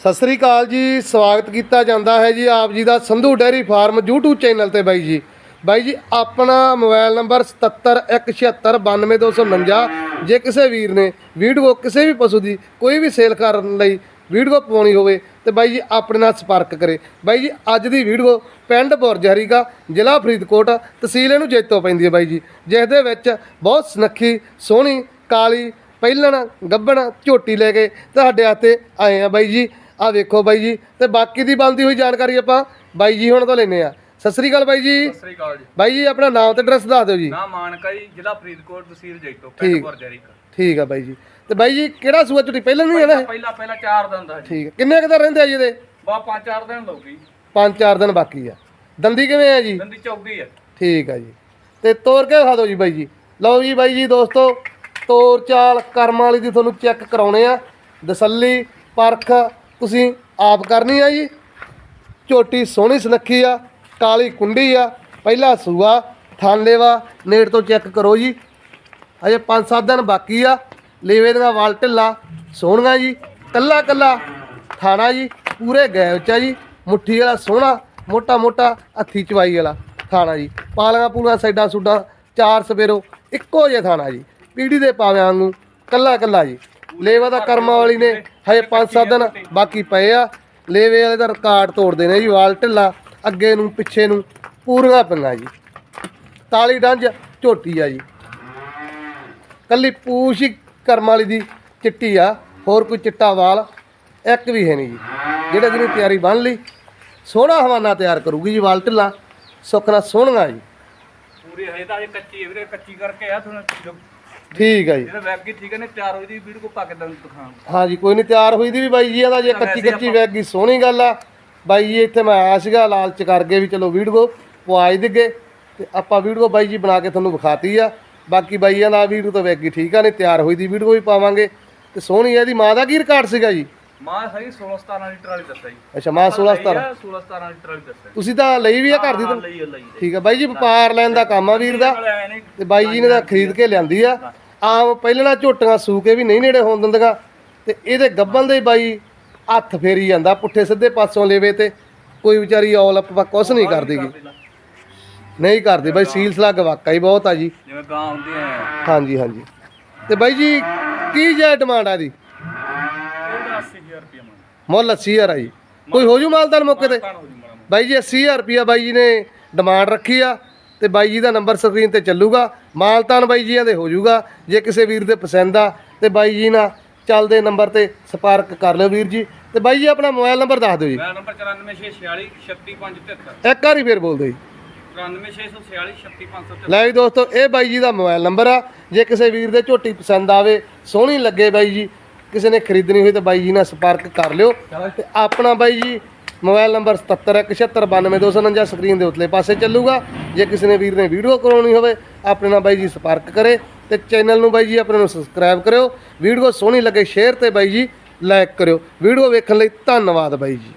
ਸਤਿ ਸ੍ਰੀ ਅਕਾਲ ਜੀ, ਸਵਾਗਤ ਕੀਤਾ ਜਾਂਦਾ ਹੈ ਜੀ ਆਪ ਜੀ ਦਾ Sandhu dairy farm YouTube channel ਤੇ ਬਾਈ ਜੀ। ਬਾਈ ਜੀ, ਆਪਣਾ ਮੋਬਾਈਲ ਨੰਬਰ 7717929249 ਜੇ ਕਿਸੇ ਵੀਰ ਨੇ ਵੀਡੀਓ ਕਿਸੇ ਵੀ ਪਸ਼ੂ ਦੀ ਕੋਈ ਵੀ ਸੇਲ ਕਰਨ ਲਈ ਵੀਡੀਓ ਪਾਉਣੀ ਹੋਵੇ, ਤੇ ਬਾਈ ਜੀ ਆਪਣੇ ਨਾਲ ਸੰਪਰਕ ਕਰੇ। ਬਾਈ ਜੀ, ਅੱਜ ਦੀ ਵੀਡੀਓ ਪਿੰਡ ਬੁਰਜਹਰੀਗਾ ਜ਼ਿਲ੍ਹਾ ਫਰੀਦਕੋਟ, ਤਹਿਸੀਲ ਇਹਨੂੰ ਜੇਤੋ ਪੈਂਦੀ ਹੈ ਬਾਈ ਜੀ। ਜਿਸ ਦੇ ਵਿੱਚ ਬਹੁਤ ਸੁਨੱਖੀ, ਸੋਹਣੀ, ਕਾਲੀ, ਪਹਿਲਣ, ਗੱਬਣ, ਝੋਟੀ ਲੈ ਕੇ ਤੁਹਾਡੇ ਹੱਥੇ ਆਏ ਆ ਬਾਈ ਜੀ। ਆ ਵੇਖੋ ਬਾਈ ਜੀ ਤੇ ਬਾਕੀ ਦੀ ਬਣਦੀ ਹੋਈ ਜਾਣਕਾਰੀ ਆਪਾਂ ਬਾਈ ਜੀ ਹੁਣ ਤੋਂ ਲੈਨੇ ਆ ਸਤਿ ਸ੍ਰੀ ਅਕਾਲ ਬਾਈ ਜੀ। ਸਤਿ ਸ੍ਰੀ ਅਕਾਲ ਜੀ। ਬਾਈ ਜੀ ਆਪਣਾ ਨਾਮ ਤੇ ਐਡਰੈਸ ਦੱਸ ਦਿਓ ਜੀ। ਨਾ ਮਾਨਕਾ ਜੀ ਜ਼ਿਲ੍ਹਾ ਫਰੀਦਕੋਟ ਤਹਿਸੀਲ ਜੈਤੋ ਠੀਕ। ਪਿੰਡ ਗੁਰਜਰੀ ਠੀਕ ਆ ਬਾਈ ਜੀ। ਤੇ ਬਾਈ ਜੀ ਕਿਹੜਾ ਸੂਆ ਝੋਟੀ ਪਹਿਲਾਂ ਨਹੀਂ ਹੈ ਨਾ ਇਹ? ਪਹਿਲਾ ਪਹਿਲਾ ਚਾਰ ਦਿਨ ਦਾ ਜੀ। ਠੀਕ ਆ। ਕਿੰਨੇ ਕੁ ਦਿਨ ਰਹਿੰਦੇ ਆ ਜੀ ਇਹਦੇ? ਬਾ ਪੰਜ ਚਾਰ ਦਿਨ ਲੋਗੀ ਪੰਜ ਚਾਰ ਦਿਨ ਬਾਕੀ ਆ। ਦੰਦੀ ਕਿਵੇਂ ਆ ਜੀ? ਦੰਦੀ ਚੌਗੀ ਹੈ ਠੀਕ ਆ ਜੀ। ਤੇ ਤੋਰ ਕੇ ਦਿਖਾ ਦਿਓ ਜੀ ਬਾਈ ਜੀ। ਲਓ ਜੀ ਬਾਈ ਜੀ ਦੋਸਤੋ ਤੋਰ ਚਾਲ ਕਰਮ ਵਾਲੀ ਦੀ ਤੁਹਾਨੂੰ ਚੈੱਕ ਕਰਾਉਣੇ ਆ। ਦਸੱਲੀ ਪਰਖ ਤੁਸੀਂ ਆਪ ਕਰਨੀ ਆ ਜੀ। ਝੋਟੀ ਸੋਹਣੀ ਸੁਨੱਖੀ ਆ, ਕਾਲੀ ਕੁੰਡੀ ਆ, ਪਹਿਲਾ ਸੂਆ ਥਾਨਲੇਵਾ ਨੇੜ ਤੋਂ ਚੈੱਕ ਕਰੋ ਜੀ। ਅਜੇ 5-7 ਦਿਨ ਬਾਕੀ ਆ, ਲੇਵੇ ਦੀਆਂ ਵਾਲ ਢਿੱਲਾ, ਸੋਹਣੀਆਂ ਜੀ, ਕੱਲਾ ਕੱਲਾ ਥਾਣਾ ਜੀ, ਪੂਰੇ ਗੈਬ ਚ ਆ ਜੀ, ਮੁੱਠੀ ਵਾਲਾ ਸੋਹਣਾ, ਮੋਟਾ ਮੋਟਾ ਹੱਥੀ ਚਵਾਈ ਵਾਲਾ ਥਾਣਾ ਜੀ। ਪਾਲੀਆਂ ਪੂਲੀਆਂ ਸਾਈਡਾਂ ਸੁੱਡਾਂ, ਚਾਰ ਸਵੇਰੋ ਇੱਕੋ ਜਿਹਾ ਥਾਣਾ ਜੀ। ਪੀੜੀ ਦੇ ਪਾਵਿਆਂ ਵਾਂਗੂ ਕੱਲਾ ਕੱਲਾ ਜੀ। ਲੇਵਾ ਦਾ ਕਰਮਾਂ ਵਾਲੀ ਨੇ, ਹਜੇ 5-7 ਦਿਨ ਬਾਕੀ ਪਏ ਆ। ਲੇਵੇ ਵਾਲੇ ਦਾ ਰਿਕਾਰਡ ਤੋੜਦੇ ਨੇ ਜੀ, ਵਾਲ ਢਿੱਲਾ, ਅੱਗੇ ਨੂੰ, ਪਿੱਛੇ ਨੂੰ, ਪੂਰੀਆਂ ਪਈਆਂ ਜੀ। ਤਾਲੀ ਡੰਜ, ਝੋਟੀ ਆ ਜੀ। ਕੱਲੀ ਪੂਛ ਹੀ ਕਰਮ ਵਾਲੀ ਦੀ ਚਿੱਟੀ ਆ, ਹੋਰ ਕੋਈ ਚਿੱਟਾ ਵਾਲ ਇੱਕ ਵੀ ਹੈ ਨਹੀਂ ਜੀ। ਜਿਹੜੇ ਦਿਨ ਤਿਆਰੀ ਬਣ ਲਈ, ਸੋਹਣਾ ਹਵਾਨਾ ਤਿਆਰ ਕਰੂਗੀ ਜੀ, ਵਾਲ ਢਿੱਲਾ, ਸੁੱਖ ਨਾਲ ਸੋਹਣਾ ਜੀ। ਪੂਰੀ ਹਜੇ ਤਾਂ ਅਜੇ ਕੱਚੀ ਵੀਰੇ, ਕੱਚੀ ਕਰਕੇ ਆ ਤੁਹਾਨੂੰ ਠੀਕ ਆ ਜੀ। ਜਿਹੜਾ ਵੈਗੀ ਠੀਕ ਹੈ ਨੇ ਤਿਆਰ ਹੋਈ ਦੀ ਵੀਡੀਓ ਕੋ ਪਾ ਕੇ ਦੰਦ ਦਿਖਾਂ ਹਾਂ ਜੀ ਕੋਈ ਨਹੀਂ ਤਿਆਰ ਹੋਈ ਦੀ ਵੀ ਬਾਈ ਜੀ ਇਹਦਾ ਜੇ ਕੱਚੀ ਕੱਚੀ ਵੈਗ ਗਈ ਸੋਹਣੀ ਗੱਲ ਆ। ਬਾਈ ਜੀ ਇੱਥੇ ਮੈਂ ਆਇਆ ਸੀਗਾ ਲਾਲਚ ਕਰਕੇ ਵੀ ਚਲੋ ਵੀਡੀਓ ਪਵਾਈ ਦਿੱਗੇ। ਤੇ ਆਪਾਂ ਵੀਡੀਓ ਬਾਈ ਜੀ ਬਣਾ ਕੇ ਤੁਹਾਨੂੰ ਵਿਖਾਤੀ ਆ। ਬਾਕੀ ਬਾਈਆਂ ਦਾ ਵੀਡੀਓ ਤਾਂ ਵੈਗ ਠੀਕ ਆ ਨੇ ਤਿਆਰ ਹੋਈ ਦੀ ਵੀਡੀਓ ਵੀ ਪਾਵਾਂਗੇ। ਤੇ ਸੋਹਣੀ ਇਹਦੀ ਮਾਂ ਦਾ ਕੀ ਰਿਕਾਰਡ ਸੀਗਾ ਜੀ? ਮਾਂ ਸਹੀ 16 17 ਲੀਟਰ ਵਾਲੀ ਦੱਸਿਆ ਜੀ। ਅੱਛਾ ਮਾਂ 16 17 16 17 ਲੀਟਰ ਵਾਲੀ ਦੱਸਿਆ ਤੁਸੀਂ ਤਾਂ ਲਈ ਵੀ ਆ ਘਰ ਦੀ ਤਾਂ? ਲਈ ਲਈ ਠੀਕ ਆ ਬਾਈ ਜੀ ਵਪਾਰ ਲੈਣ ਦਾ ਕੰਮ ਆ ਵੀਰ ਦਾ। ਤੇ ਬਾਈ ਜੀ ਨੇ ਤਾਂ ਖਰੀਦ ਕੇ ਲਿਆਂਦੀ ਆ। ਆਮ ਪਹਿਲਣਾ ਝੋਟੀਆਂ ਸੂ ਕੇ ਵੀ ਨਹੀਂ ਨੇੜੇ ਹੋਣ ਦਿੰਦੀਆਂ ਤੇ ਇਹਦੇ ਗੱਬਲ ਦੇ ਬਾਈ ਹੱਥ ਫੇਰੀ ਜਾਂਦਾ ਪੁੱਠੇ ਸਿੱਧੇ ਪਾਸੋਂ ਲੈਵੇ ਤੇ ਕੋਈ ਵਿਚਾਰੀ ਔਲ ਅਪ ਕੁਛ ਨਹੀਂ ਕਰਦੀਗੀ। ਨਹੀਂ ਕਰਦੀ ਬਾਈ ਸੀਲ ਸਲੱਗ ਵਾਕਈ ਬਹੁਤ ਆ ਜੀ। ਜਿਵੇਂ ਗਾਂ ਹੁੰਦੀ ਹੈ ਹਾਂਜੀ ਹਾਂਜੀ। ਤੇ ਬਾਈ ਜੀ ਕੀ ਜੇ ਡਿਮਾਂਡ ਆ ਦੀ ਉਹਦਾ 80000 ਰੁਪਏ ਮੰਗ ਮੁੱਲ 80000 ਆ ਜੀ। ਕੋਈ ਹੋ ਜੂ ਮਾਲਦਾਰ ਮੌਕੇ ਤੇ? ਹੋ ਬਾਈ ਜੀ 80000 ਰੁਪਿਆ ਬਾਈ ਜੀ ਨੇ ਡਿਮਾਂਡ ਰੱਖੀ ਆ। ਤੇ ਬਾਈ ਜੀ ਦਾ ਨੰਬਰ ਸਕਰੀਨ ਤੇ ਚੱਲੂਗਾ। ਮਾਲਤਾਨ ਬਾਈ ਜੀਆਂ ਦੇ ਹੋ ਜਾਊਗਾ ਜੇ ਕਿਸੇ ਵੀਰ ਦੇ ਪਸੰਦ ਆ ਤੇ ਬਾਈ ਜੀ ਨਾਲ ਚੱਲਦੇ ਨੰਬਰ ਤੇ ਸੰਪਰਕ ਕਰ ਲਿਓ ਵੀਰ ਜੀ। ਤੇ ਬਾਈ ਜੀ ਆਪਣਾ ਮੋਬਾਈਲ ਨੰਬਰ ਦੱਸ ਦਿਓ ਜੀ। ਮੇਰਾ ਨੰਬਰ 94646 36573 ਇੱਕ ਵਾਰੀ ਫੇਰ ਬੋਲ ਦਿਓ ਜੀ। 94646 36573 ਲੈ ਵੀ ਦੋਸਤੋ ਇਹ ਬਾਈ ਜੀ ਦਾ ਮੋਬਾਈਲ ਨੰਬਰ ਆ। ਜੇ ਕਿਸੇ ਵੀਰ ਦੇ ਝੋਟੀ ਪਸੰਦ ਆਵੇ ਸੋਹਣੀ ਲੱਗੇ ਬਾਈ ਜੀ ਕਿਸੇ ਨੇ ਖਰੀਦਣੀ ਹੋਈ ਤਾਂ ਬਾਈ ਜੀ ਨਾਲ ਸੰਪਰਕ ਕਰ ਲਿਓ। ਤੇ ਆਪਣਾ ਬਾਈ ਜੀ ਮੋਬਾਈਲ ਨੰਬਰ 7717929249 ਸਕਰੀਨ ਦੇ ਉਤਲੇ ਪਾਸੇ ਚੱਲੂਗਾ। ਜੇ ਕਿਸੇ ਨੇ ਵੀਰ ਨੇ ਵੀਡੀਓ ਕਰਾਉਣੀ ਹੋਵੇ, ਆਪਣੇ ਨਾਲ ਬਾਈ ਜੀ ਸੰਪਰਕ ਕਰੇ ਤੇ ਚੈਨਲ ਨੂੰ ਬਾਈ ਜੀ ਆਪਣੇ ਨੂੰ ਸਬਸਕ੍ਰਾਈਬ ਕਰਿਓ। ਵੀਡੀਓ ਸੋਹਣੀ ਲੱਗੇ, ਸ਼ੇਅਰ ਤੇ ਬਾਈ ਜੀ ਲਾਈਕ ਕਰਿਓ। ਵੀਡੀਓ ਵੇਖਣ ਲਈ ਧੰਨਵਾਦ ਬਾਈ ਜੀ।